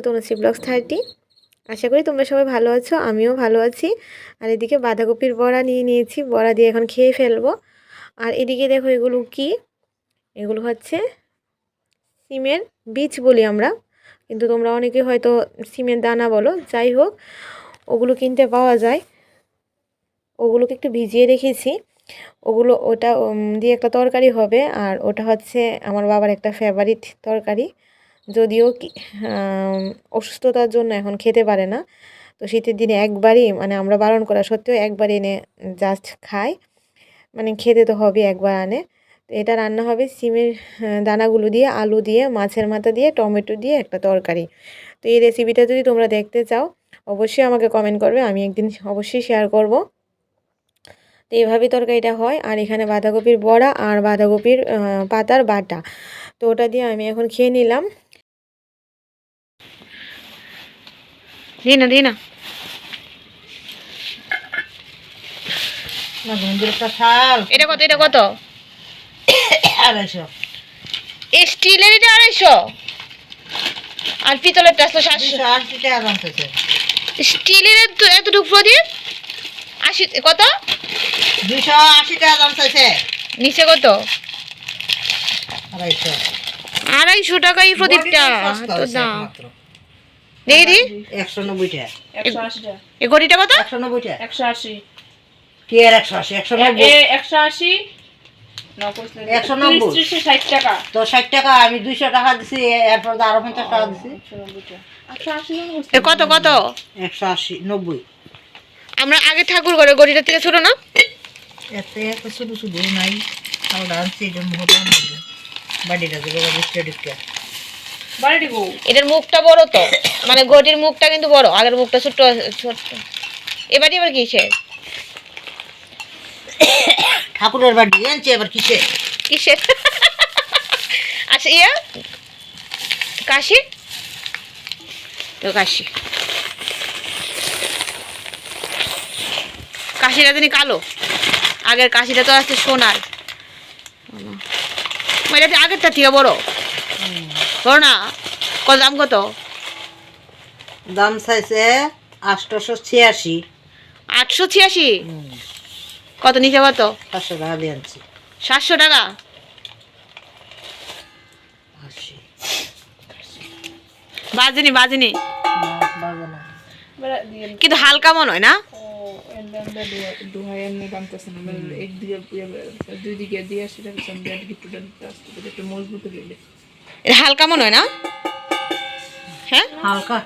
Two Tanushree blogs thirty আশা করি তোমরা সবাই ভালো আছো, আমিও ভালো আছি। আর এদিকে বাঁধাকপির বড়া নিয়ে নিয়েছি, বড়া দিয়ে এখন খেয়ে ফেলব। আর এদিকে দেখো এগুলো কি? এগুলো হচ্ছে সিমের বীজ বলি আমরা। কিন্তু তোমরা অনেকে হয়তো সিমের দানা বলো, যাই হোক, ওগুলো কিনতে পাওয়া যায়। ওগুলোকে একটু ভিজিয়ে রেখেছি। ওগুলো ওটা দিয়ে একটা তরকারি হবে। আর ওটা হচ্ছে আমার বাবার একটা ফেভারিট তরকারি। যদিও অসুস্থতার জন্য এখন খেতে পারে না। তো শীতের দিনে একবারই মানে আমরা বারণ করা সত্ত্বেও একবার এনে জাস্ট খাই। মানে খেতে তো হবে একবার আনে। তো এটা রান্না হবে সিমের দানাগুলো দিয়ে, আলু দিয়ে, মাছের মাথা দিয়ে, টমেটো দিয়ে একটা তরকারি। তো এই রেসিপিটা যদি তোমরা দেখতে চাও, অবশ্যই আমাকে কমেন্ট করবে, আমি একদিন অবশ্যই শেয়ার করব। তো এইভাবেই তরকারিটা হয়, আর এখানে বাঁধাকপির বড়া আর বাঁধাকপির পাতার বাটা। তো ওটা দিয়ে আমি এখন খেয়ে নিলাম। দিই না দিই না না বন্ধুরটা শাল এটা কত এটা কত? আড়াইশো। স্টিলের এটা আড়াইশো? আর সাতশো। টাকা স্টিলের এতটুকু প্রদীপ? আশি কত? দুশো আশি টাকা দাম চাইছে। নিচে কত? আড়াইশো। আড়াইশো টাকা এই প্রদীপটা। তো দাম। একমাত্র। দেখি দি। একশো নব্বই টাকা এই ঘড়িটা কত? একশো নব্বই টাকা একশো আশি। কি আর একশো আশি? একশো নব্বই। এ একশো আশি। একশো নব্বই। ষাট টাকা। তো ষাট টাকা আমি দুইশো টাকা দিছি এরপর তো আরও পঞ্চাশ টাকা দিছি। কত কত? একশো আশি নব্বই। আমরা আগে ঠাকুর গড়িটা থেকে ছোট না? এত এত শুধু শুধু নাই। আমরা আনছি বাড়িটা দেবো এটার মুখটা বড় তো। মানে গটির মুখটা কিন্তু বড় আগের মুখটা ছোট ছোট এবারে এবার কিসের? ঠাকুরের বাড়ি আনছি এবার কিসে কিসের? আচ্ছা ইয়া? কাশি? তো কাশি। কাশিটা তিনি কালো। আগের কাশিটা তো আছে সোনার। এটা আগেরটা থেকে বড়। বড় না কত দাম কত? দাম চাইছে আটশোশো ছিয়াশি। আটশো ছিয়াশি? কত নিচে কত? পাঁচশো টাকা দিয়ে আনছি। সাতশো টাকা? আশি। বাজেনি বাজেনি। কিন্তু হালকা মন হয় না? মানে দুই দিকে দিয়ে সেটা মজবুত হইলে। এটা হালকা মনে হয় না? হ্যাঁ? হালকা।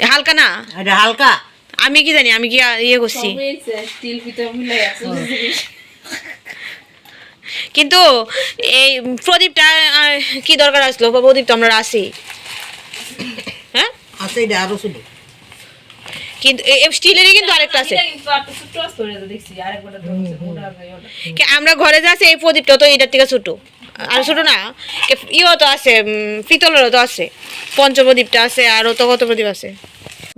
হালকা না? এটা হালকা। আমি কি জানি আমি কি ইয়ে করছি? আছে কিন্তু এই প্রদীপটা কি দরকার আসলো? প্রদীপ তো আমরা আসি হ্যাঁ? আছে এটা আরও শুধু কিন্তু স্টিলেরই কিন্তু আরেকটা আছে। হয়ে ওটা কি আমরা ঘরে যাচ্ছি এই প্রদীপটা তো এটার থেকে ছোট। আর ছোট না ইও তো আছে পিতলেরও তো আছে। পঞ্চপ্রদীপটা আছে আরও তো কত প্রদীপ আছে।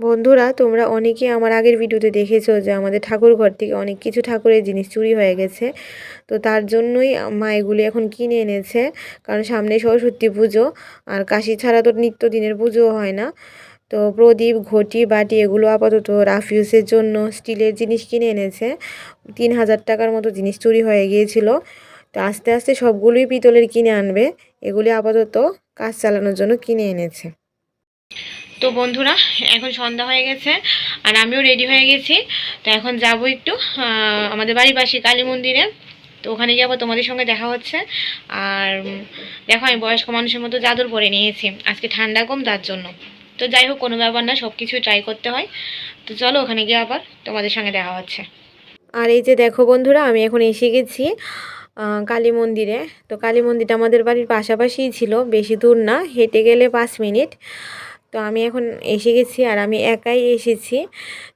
বন্ধুরা, তোমরা অনেকে আমার আগের ভিডিওতে দেখেছ যে আমাদের ঠাকুর ঘর থেকে অনেক কিছু ঠাকুরের জিনিস চুরি হয়ে গেছে। তো তার জন্যই মা এগুলি এখন কিনে এনেছে। কারণ সামনে সরস্বতী পুজো, আর কাশি ছাড়া তো নিত্যদিনের পুজো হয় না। তো প্রদীপ, ঘটি, বাটি এগুলো আপাতত রাফিউসের জন্য স্টিলের জিনিস কিনে এনেছে। তিন হাজার টাকার মতো জিনিস চুরি হয়ে গিয়েছিল। তো আস্তে আস্তে সবগুলোই পিতলের কিনে আনবে। এগুলি আপাতত কাজ চালানোর জন্য কিনে এনেছে। তো বন্ধুরা এখন সন্ধ্যা হয়ে গেছে আর আমিও রেডি হয়ে গেছি। তো এখন যাব একটু আমাদের বাড়ির পাশে কালী মন্দিরে। তো ওখানে যাব তোমাদের সঙ্গে দেখা হচ্ছে। আর দেখো আমি বয়স্ক মানুষের মতো চাদর পরে নিয়েছি। আজকে ঠান্ডা কম তার জন্য। তো যাই হোক কোনো ব্যাপার না সব কিছুই ট্রাই করতে হয়। তো চলো ওখানে গিয়ে আবার তোমাদের সঙ্গে দেখা হচ্ছে। আর এই যে দেখো বন্ধুরা আমি এখন এসে গেছি। কালী মন্দিরে। তো কালী মন্দিরটা আমাদের বাড়ির পাশাপাশিই ছিল, বেশি দূর না, হেঁটে গেলে পাঁচ মিনিট। তো আমি এখন এসে গেছি আর আমি একাই এসেছি।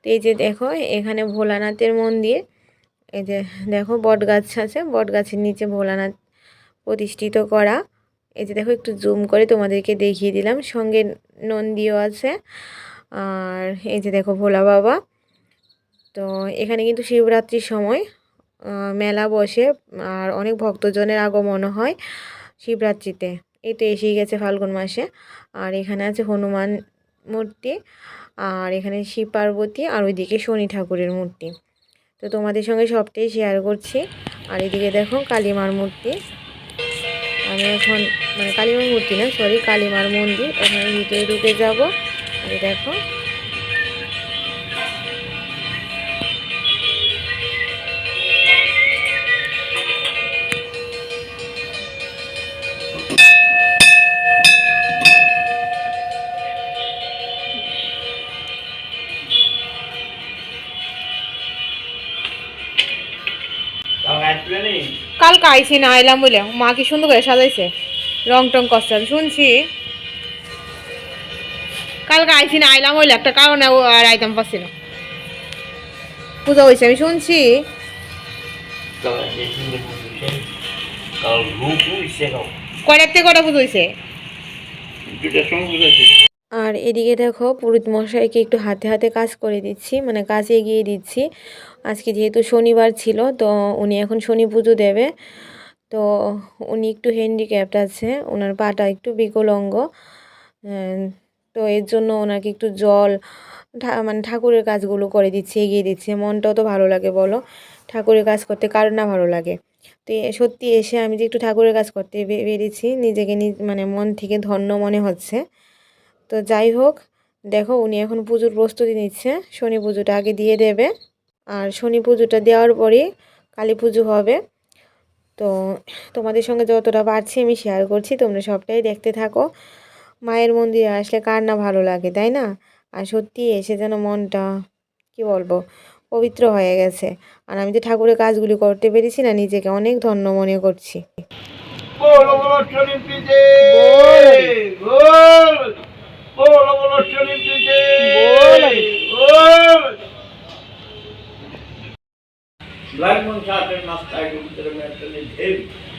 তো এই যে দেখো, এখানে ভোলানাথের মন্দির। এই যে দেখো বট গাছ আছে বট গাছের নিচে ভোলানাথ প্রতিষ্ঠিত করা। এই যে দেখো, একটু জুম করে তোমাদেরকে দেখিয়ে দিলাম। সঙ্গে নন্দীও আছে। আর এই যে দেখো, ভোলা বাবা। তো এখানে কিন্তু শিবরাত্রির সময় মেলা বসে আর অনেক ভক্তজনের আগমনও হয় শিবরাত্রিতে। এই তো এসেই গেছে ফাল্গুন মাসে। আর এখানে আছে হনুমান মূর্তি আর এখানে শিব পার্বতী আর ওইদিকে শনি ঠাকুরের মূর্তি। তো তোমাদের সঙ্গে সবটাই শেয়ার করছি। আর এদিকে দেখো কালীমার মূর্তি। আমি এখন মানে কালীমার মূর্তি না সরি কালীমার মন্দির। ওখানে ভিতরে ঢুকে যাব। আর দেখো কালকে আইসি না আইলাম বলে মা কি সুন্দর করে সাজাইছে রং টং করছে আমি শুনছি। কালকে আইসি না আইলাম বলে একটা কারণে আর আইতাম পারছি না। পূজা হয়েছে আমি শুনছি। কয়টার থেকে কটা পুজো হয়েছে আর এদিকে দেখো পুরোহিত মশাইকে একটু হাতে হাতে কাজ করে দিচ্ছি মানে কাজ এগিয়ে দিচ্ছি। আজকে যেহেতু শনিবার ছিল, তো উনি এখন শনি পুজো দেবে। তো উনি একটু হ্যান্ডিক্যাপ্ট আছে ওনার পাটা একটু বিকলঙ্গ। তো এর জন্য ওনাকে একটু জল মানে ঠাকুরের কাজগুলো করে দিচ্ছে, এগিয়ে দিচ্ছে। মনটাও তো ভালো লাগে বলো, ঠাকুরের কাজ করতে কার না ভালো লাগে। তো সত্যি এসে আমি যে একটু ঠাকুরের কাজ করতে বেরিয়েছি, নিজেকে নিজ মানে মন থেকে ধন্য মনে হচ্ছে। তো যাই হোক দেখো উনি এখন পুজোর প্রস্তুতি নিচ্ছে। শনি পুজোটা আগে দিয়ে দেবে। আর শনি পুজোটা দেওয়ার পরে কালী পুজো হবে। তো তোমাদের সঙ্গে যতটা পারছি আমি শেয়ার করছি তোমরা সবটাই দেখতে থাকো। মায়ের মন্দিরে আসলে কার না ভালো লাগে তাই না? আর সত্যি এসে যেন মনটা কি বলব পবিত্র হয়ে গেছে। আর আমি যে ঠাকুরের কাজগুলি করতে পেরেছি না নিজেকে অনেক ধন্য মনে করছি। heavy.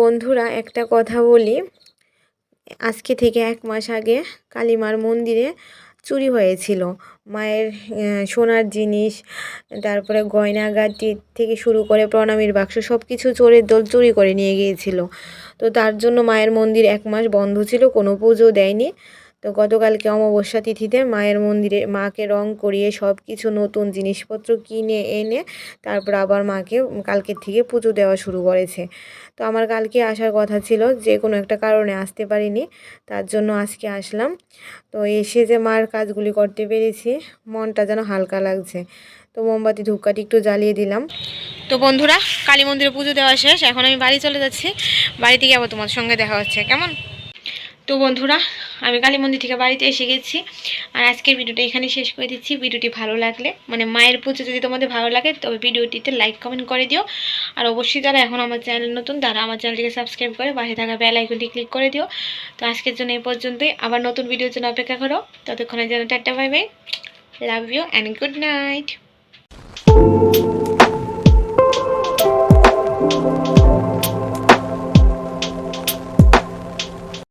বন্ধুরা, একটা কথা বলি। আজকে থেকে এক মাস আগে কালিমার মন্দিরে চুরি হয়েছিল। মায়ের সোনার জিনিস, তারপরে গয়নাগাটি থেকে শুরু করে প্রণামীর বাক্স সব কিছু চোরের দল চুরি করে নিয়ে গিয়েছিল। তো তার জন্য মায়ের মন্দির এক মাস বন্ধ ছিল, কোনো পুজো দেয়নি। তো গতকালকে অমাবস্যা তিথিতে মায়ের মন্দিরে মাকে রং করিয়ে সব কিছু নতুন জিনিসপত্র কিনে এনে তারপর আবার মাকে কালকের থেকে পুজো দেওয়া শুরু করেছে। তো আমার কালকে আসার কথা ছিল যে কোনো একটা কারণে আসতে পারিনি, তার জন্য আজকে আসলাম। তো এসে যে মার কাজগুলি করতে পেরেছি, মনটা যেন হালকা লাগছে। তো মোমবাতি ধূপকাঠি একটু জ্বালিয়ে দিলাম। তো বন্ধুরা, কালী মন্দিরে পুজো দেওয়া শেষ, এখন আমি বাড়ি চলে যাচ্ছি। বাড়ি থেকে আবার তোমার সঙ্গে দেখা হচ্ছে। কেমন? তো বন্ধুরা, আমি কালী মন্দির থেকে বাড়িতে এসে গেছি আর আজকের ভিডিওটা এখানে শেষ করে দিচ্ছি। ভিডিওটি ভালো লাগলে মানে মায়ের পুজো যদি তোমাদের ভালো লাগে, তবে ভিডিওটিতে লাইক কমেন্ট করে দিও। আর অবশ্যই যারা এখন আমার চ্যানেল নতুন, তারা আমার চ্যানেলটিকে সাবস্ক্রাইব করে পাশে থাকা বেল আইকনটি ক্লিক করে দিও। তো আজকের জন্য এই পর্যন্তই। আবার নতুন ভিডিওর জন্য অপেক্ষা করো। ততক্ষণের জন্য tata bye love you and good night